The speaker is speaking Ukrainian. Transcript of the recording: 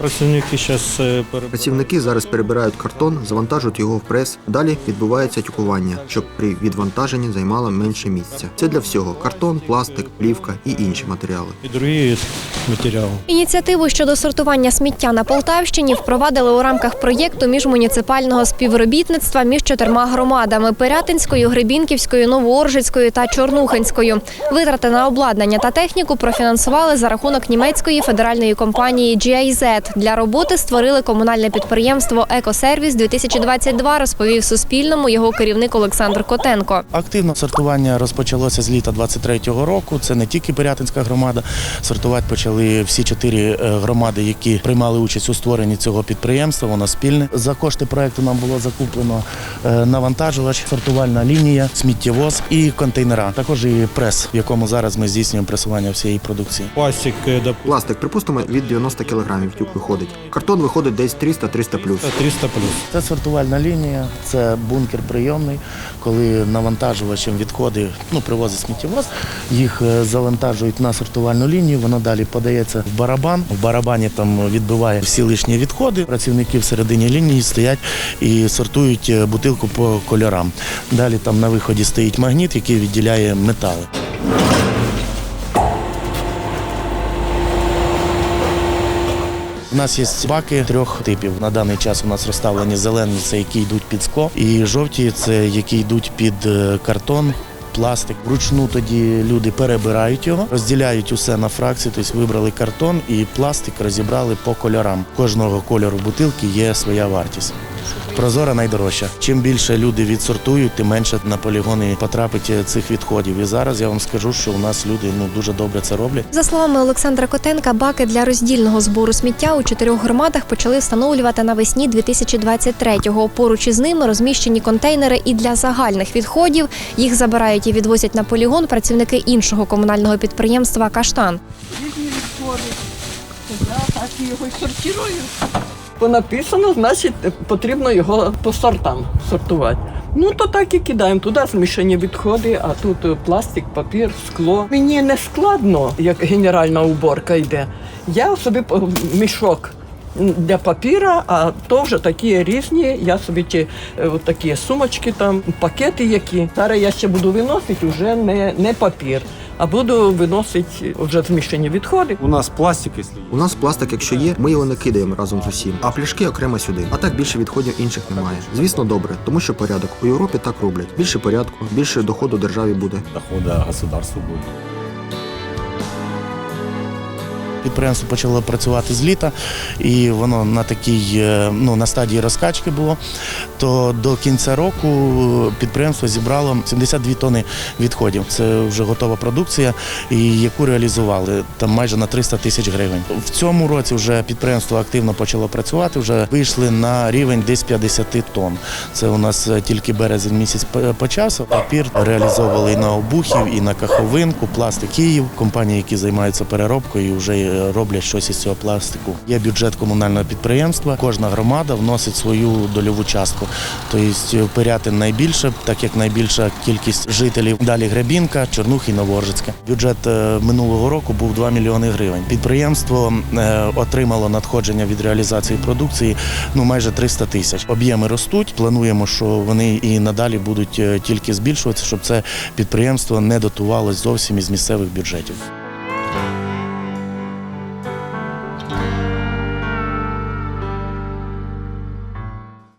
Працівники зараз Працівники зараз перебирають картон, завантажують його в прес. Далі відбувається тюкування, щоб при відвантаженні займало менше місця. Це для всього: картон, пластик, плівка і інші матеріали. і інші матеріали. Ініціативу щодо сортування сміття на Полтавщині впровадили у рамках проєкту міжмуніципального співробітництва між чотирма громадами Пирятинською, Гребінківською, Новооржицькою та Чорнухинською. Витрати на обладнання та техніку профінансували за рахунок німецької федеральної компанії GIZ. Для роботи створили комунальне підприємство Екосервіс 2022 розповів Суспільному його керівник Олександр Котенко. Активно сортування розпочалося з літа 23-го року. Це не тільки Пирятинська громада. Сортувати почали всі чотири е, громади, які приймали участь у створенні цього підприємства. Воно спільне. За кошти проекту нам було закуплено е, навантажувач, сортувальна лінія, сміттєвоз і контейнера. Також і прес, в якому зараз ми здійснюємо пресування всієї продукції. Пластик, е, Пластик, припустимо, від 90 кг тюк виходить. Картон виходить десь 300-300 плюс. 300 плюс. Це сортувальна лінія, це бункер прийомний, коли навантажувачем відходи ну, привозить сміттєвоз, їх е, завантажують на сортувальну лінію, воно далі подається в барабан. В барабані там відбиває всі лишні відходи. Працівники всередині лінії стоять і сортують е, бутилку по кольорам. Далі там на виході стоїть магніт, який відділяє метали. У нас є баки трьох типів. На даний час у нас розставлені зелені, це які йдуть під скло, і жовті це які йдуть під е, картон. Пластик вручну тоді люди перебирають його, розділяють усе на фракції, тобто вибрали картон і пластик розібрали по кольорам. Кожного кольору бутилки є своя вартість. Прозора найдорожча. Чим більше люди відсортують, тим менше на полігони потрапить е, цих відходів. І зараз я вам скажу, що у нас люди ну дуже добре це роблять. За словами Олександра Котенка, баки для роздільного збору сміття у чотирьох громадах почали встановлювати навесні 2023-го. Поруч із ними розміщені контейнери і для загальних відходів. Їх забирають і відвозять на полігон працівники іншого комунального підприємства Каштан. різні відходи. Я так його сортирую. Бо написано, значить, потрібно його по сортам сортувати. Ну то так і кидаємо. Туди змішані відходи, а тут е, пластик, папір, скло. Мені не складно, як генеральна уборка йде. Я собі по- мішок для папіра, а то вже такі різні. Я собі ті е, от такі сумочки, там, пакети які. Зараз я ще буду виносити вже не, не папір, а буду виносити вже змішані відходи. У нас пластик, если У нас пластик, якщо є, ми його не кидаємо разом з усім, а пляшки окремо сюди. А так більше відходів інших немає. Звісно, добре, тому що порядок. У Європі так роблять. Більше порядку, більше доходу державі буде. дохода государству будет. Підприємство почало працювати з літа, і воно на такій е, ну на стадії розкачки було. То до кінця року підприємство зібрало 72 тони відходів. Це вже готова продукція, і яку реалізували там майже на 300 тисяч гривень. В цьому році вже підприємство активно почало працювати. Вже вийшли на рівень десь 50 тонн. Це у нас е, тільки березень місяць почався. Папір реалізовували і на обухів, і на каховинку, пластик Київ, компанії, які займаються переробкою, вже е, роблять щось із цього пластику. Є бюджет комунального підприємства. Кожна громада вносить свою дольову частку. Тобто Пирятин найбільше, так як найбільша кількість жителів. Далі Гребінка, Чорнух і Новоржицьке. Бюджет е, минулого року був 2 мільйони гривень. Підприємство е, отримало надходження від реалізації продукції ну майже 300 тисяч. Об'єми ростуть. Плануємо, що вони і надалі будуть е, тільки збільшуватися, щоб це підприємство не дотувалось зовсім із місцевих бюджетів.